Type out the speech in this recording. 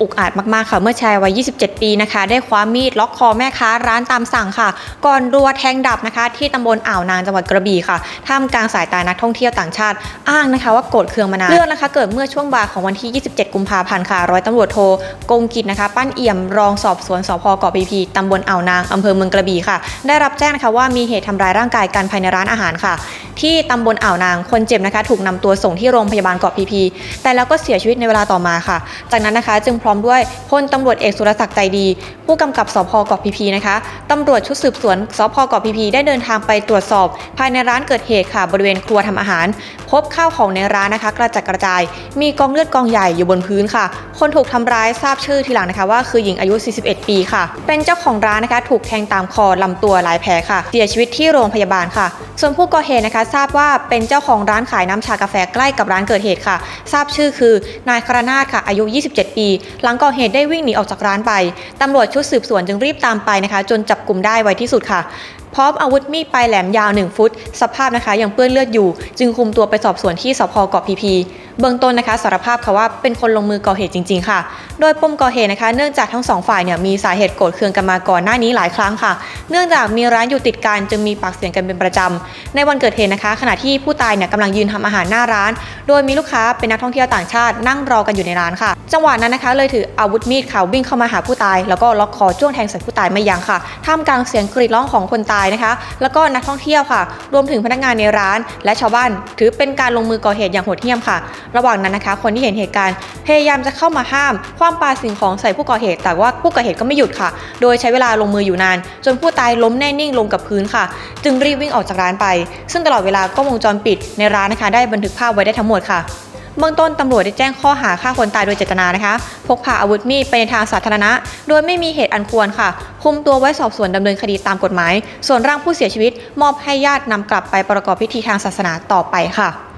อุกอาจมากๆค่ะ เมื่อชายวัย 27 ปีนะคะ ได้คว้ามีดล็อกคอแม่ค้าร้านตามสั่งค่ะ ก่อนรัวแทงดับนะคะ ที่ตำบลอ่าวนางจังหวัดกระบี่ค่ะท่ามกลางสายตานักท่องเที่ยวต่างชาติอ้างนะคะ ว่าโกรธเคืองมานานเรื่องนะคะเกิดเมื่อช่วงบ่ายของวันที่ 27 กุมภาพันธ์ค่ะร้อยตำรวจโทกงกิจนะคะ ปั้นเอี่ยมรองสอบสวนสพเกาะพีพีตำบลอ่าวนางอำเภอเมืองกระบี่ค่ะ ได้รับแจ้งนะคะว่ามีเหตุทำร้ายร่างกายกันภายในร้านอาหารค่ะ ที่ตำบลอ่าวนางคนเจ็บนะคะ ถูกนำตัวส่งที่โรงพยาบาลเกาะพีพี แต่แล้วก็เสียชีวิตในเวลาต่อมาค่ะ จากนั้นนะคะจึงพร้อมด้วยพลตำรวจเอกสุรศักดิ์ใจดี ผู้กำกับสพเกาะพีพีนะคะตำรวจชุดสืบสวนสพเกาะพีพีได้เดินทางไปตรวจสอบ ภายในร้านเกิดเหตุค่ะบริเวณครัวทำอาหาร บข้าวของในร้านนะคะ กระจัดกระจาย มีกองเลือดกองใหญ่อยู่บนพื้นค่ะ คนถูกทำร้ายทราบชื่อทีหลังนะคะว่าคือหญิงอายุ 41 ปีค่ะ เป็นเจ้าของร้านนะคะ ถูกแทงตามคอลำตัวหลายแผลค่ะ เสียชีวิตที่โรงพยาบาลค่ะ ส่วนผู้ก่อเหตุนะคะ ทราบว่าเป็นเจ้าของร้านขายน้ำชากาแฟใกล้กับร้านเกิดเหตุค่ะ ทราบชื่อคือนายคารนาถค่ะ อายุ 27 ปี หลังก่อเหตุได้วิ่งหนีออกจากร้านไปตำรวจชุดสืบสวนจึงรีบตามไปนะคะ จนจับกลุ่มได้ไวที่สุดค่ะ พร้อมอาวุธมีดปลายแหลมยาว 1 ฟุต สภาพนะคะยังเปื้อนเลือดอยู่ จึงคุมตัวไปสอบสวนที่สพเกาะพีพีเบื้องต้นนะคะสารภาพค่ะว่าเป็นคนลงมือก่อเหตุจริง ๆ ค่ะ โดยปมก่อเหตุนะคะ เนื่องจากทั้งสองฝ่ายเนี่ยมีสาเหตุโกรธเคืองกันมาก่อนหน้านี้หลายครั้งค่ะ เนื่องจากมีร้านอยู่ติดกันจึงมีปากเสียงกันเป็นประจำในวันเกิดเหตุนะคะ ขณะที่ผู้ตายเนี่ยกำลังยืนทำอาหารหน้าร้าน โดยมีลูกค้าเป็นนักท่องเที่ยวต่างชาตินั่งรอกันอยู่ในร้านค่ะ จังหวะนั้นนะคะ เลยถืออาวุธมีดค่ะวิ่งเข้ามาหาผู้ตาย แล้วก็ล็อกคอจ้วงแทงใส่ผู้ตายไม่ยั้งค่ะท่ามกลางเสียงกรีดร้องของคนตายนะคะ แล้วก็นักท่องเที่ยวค่ะ รวมถึงพนักงานในร้าน และชาวบ้าน ถือเป็นการลงมือก่อเหตุอย่างโหดเหี้ยมค่ะระหว่างนั้นนะคะ คนที่เห็นเหตุการณ์พยายามจะเข้ามาห้ามคว้างปาสิ่งของใส่ผู้ก่อเหตุ แต่ว่าผู้ก่อเหตุก็ไม่หยุดค่ะ โดยใช้เวลาลงมืออยู่นาน จนผู้ตายล้มแน่นิ่งลงกับพื้นค่ะ จึงรีบวิ่งออกจากร้านไป ซึ่งตลอดเวลากล้องวงจรปิดในร้านนะคะได้บันทึกภาพไว้ได้ทั้งหมดค่ะเบื้องต้นตำรวจได้แจ้งข้อหาฆ่าคนตายโดยเจตนานะคะ พกพาอาวุธมีดไปในทางสาธารณะ โดยไม่มีเหตุอันควรค่ะ คุมตัวไว้สอบสวนดำเนินคดีตามกฎหมาย ส่วนร่างผู้เสียชีวิต มอบให้ญาตินำกลับไปประกอบพิธีทางศาสนาต่อไปค่ะ